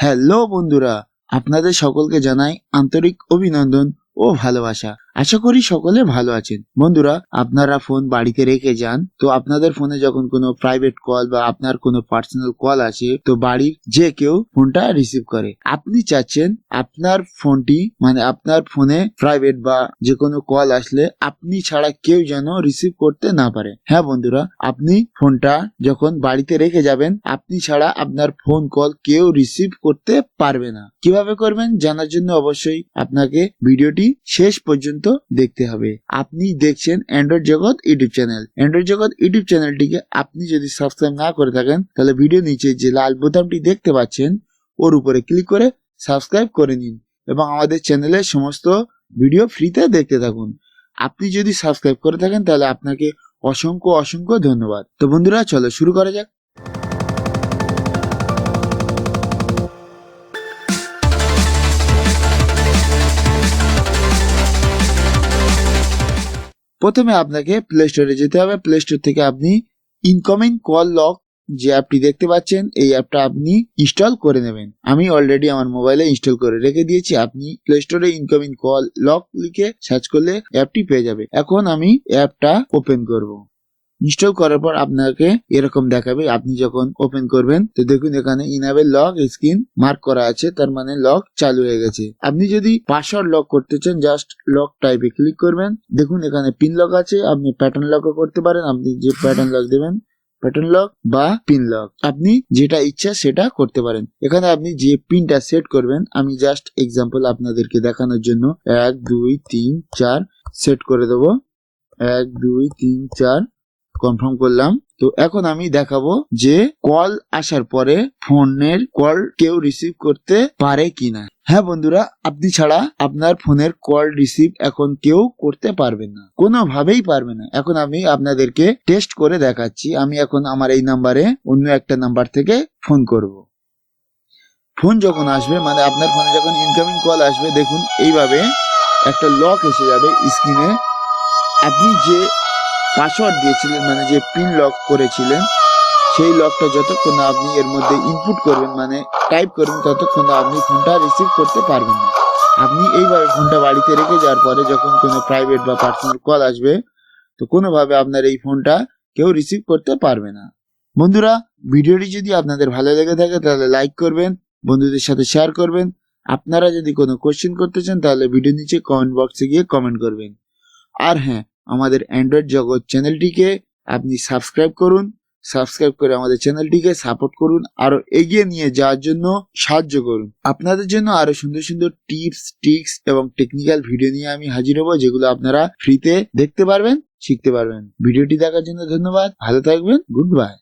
Hello বন্ধুরা আপনাদের সকলকে জানাই আন্তরিক অভিনন্দন ও ভালোবাসা। আশা করি সকলে ভালো আছেন। বন্ধুরা, আপনারা ফোন বাড়িতে রেখে যান। তো আপনাদের ফোনে যখন কোনো প্রাইভেট কল বা আপনার কোনো পার্সোনাল কল আসে, তো বাড়ির যে কেউ ফোনটা রিসিভ করে। আপনি চাচ্ছেন আপনার ফোনটি মানে আপনার ফোনে প্রাইভেট বা যে কোনো কল আসলে আপনি ছাড়া কেউ যেন রিসিভ করতে না পারে। হ্যাঁ বন্ধুরা, আপনি ফোনটা যখন বাড়িতে রেখে যাবেন, আপনি ছাড়া আপনার ফোন কল কেউ রিসিভ করতে পারবে না। কীভাবে করবেন জানার জন্য অবশ্যই আপনাকে ভিডিওটি শেষ পর্যন্ত দেখতে হবে। আপনি দেখছেন android Jagat YouTube channel. Android Jagat YouTube চ্যানেলটিকে আপনি যদি সাবস্ক্রাইব না করে থাকেন, তাহলে ভিডিও নিচে যে লাল বোতামটি দেখতে পাচ্ছেন, ওর উপরে ক্লিক করে সাবস্ক্রাইব করে নিন এবং আমাদের চ্যানেলের সমস্ত ভিডিও ফ্রিতে দেখতে থাকুন। আপনি যদি সাবস্ক্রাইব করে থাকেন, তাহলে আপনাকে অসংখ্য অসংখ্য ধন্যবাদ। তো বন্ধুরা, চলো শুরু করা যাক। প্রথমে আপনাকে প্লে স্টোরে যেতে হবে। প্লে স্টোর থেকে আপনি ইনকামিং কল লক যে অ্যাপটি দেখতে পাচ্ছেন, এই অ্যাপটা আপনি ইনস্টল করে নেবেন। আমি অলরেডি আমার মোবাইলে ইনস্টল করে রেখে দিয়েছি। আপনি প্লে স্টোরে ইনকামিং কল লক লিখে সার্চ করলে অ্যাপটি পেয়ে যাবে। এখন আমি অ্যাপটা ওপেন করব। ইনস্টল করার পর আপনাকে এরকম দেখাবে। আপনি যখন ওপেন করবেন, তো দেখুন এখানে ইনাবেল লক স্ক্রিন মার্ক করা আছে, তার মানে লক চালু হয়ে গেছে। আপনি যদি পাসওয়ার্ড লক করতে চান জাস্ট লক টাইপে ক্লিক করবেন। দেখুন এখানে পিন লক আছে, আপনি প্যাটার্ন লকও করতে পারেন। আপনি যে প্যাটার্ন লক দেবেন প্যাটার্ন লক বা পিন লক আপনি যেটা ইচ্ছা সেটা করতে পারেন। এখানে আপনি যে পিনটা সেট করবেন, আমি জাস্ট এক্সাম্পল আপনাদেরকে দেখানোর জন্য এক, দুই, তিন, চার সেট করে দেবো। এক, দুই, তিন, চার কনফার্ম করলাম। তো এখন আমি দেখাবো যে কল আসার পরে ফোনের কল কেউ রিসিভ করতে পারে কিনা। হ্যাঁ বন্ধুরা, আপনি ছাড়া আপনার ফোনের কল রিসিভ এখন কেউ করতে পারবেন না। কোনোভাবেই পারবে না। এখন আমি আপনাদেরকে টেস্ট করে দেখাচ্ছি। আমি এখন আমার এই নাম্বারে অন্য একটা নাম্বার থেকে ফোন করব। ফোন যখন আসবে মানে আপনার ফোনে যখন ইনকামিং কল আসবে, দেখুন, এইভাবে একটা লক এসে যাবে স্ক্রিনে আপনি যে পাসওয়ার্ড দিয়েছিলেন মানে যে পিন লক করেছিলেন, সেই লকটা যতক্ষণ আপনি এর মধ্যে ইনপুট করবেন মানে টাইপ করবেন, ততক্ষণ আপনি ফোনটা রিসিভ করতে পারবেন না। আপনি এইভাবে ফোনটা বাড়িতে রেখে যাওয়ার পরে যখন কোনো প্রাইভেট বা পার্সোনাল কল আসবে, তো কোনোভাবে আপনার এই ফোনটা কেউ রিসিভ করতে পারবে না। বন্ধুরা, ভিডিওটি যদি আপনাদের ভালো লেগে থাকে, তাহলে লাইক করবেন, বন্ধুদের সাথে শেয়ার করবেন। আপনারা যদি কোনো কোশ্চেন করতে চান, তাহলে ভিডিও নিচে কমেন্ট বক্সে গিয়ে কমেন্ট করবেন। আর হ্যাঁ আমাদের অ্যান্ড্রয়েড জগৎ চ্যানেলটিকে আপনি সাবস্ক্রাইব করুন সাবস্ক্রাইব করে আমাদের চ্যানেলটিকে সাপোর্ট করুন, আরও এগিয়ে নিয়ে যাওয়ার জন্য সাহায্য করুন। আপনাদের জন্য আরও সুন্দর সুন্দর টিপস ট্রিক্স এবং টেকনিক্যাল ভিডিও নিয়ে আমি হাজির হব, যেগুলো আপনারা ফ্রিতে দেখতে পারবেন, শিখতে পারবেন। ভিডিওটি দেখার জন্য ধন্যবাদ, ভালো থাকবেন গুড বাই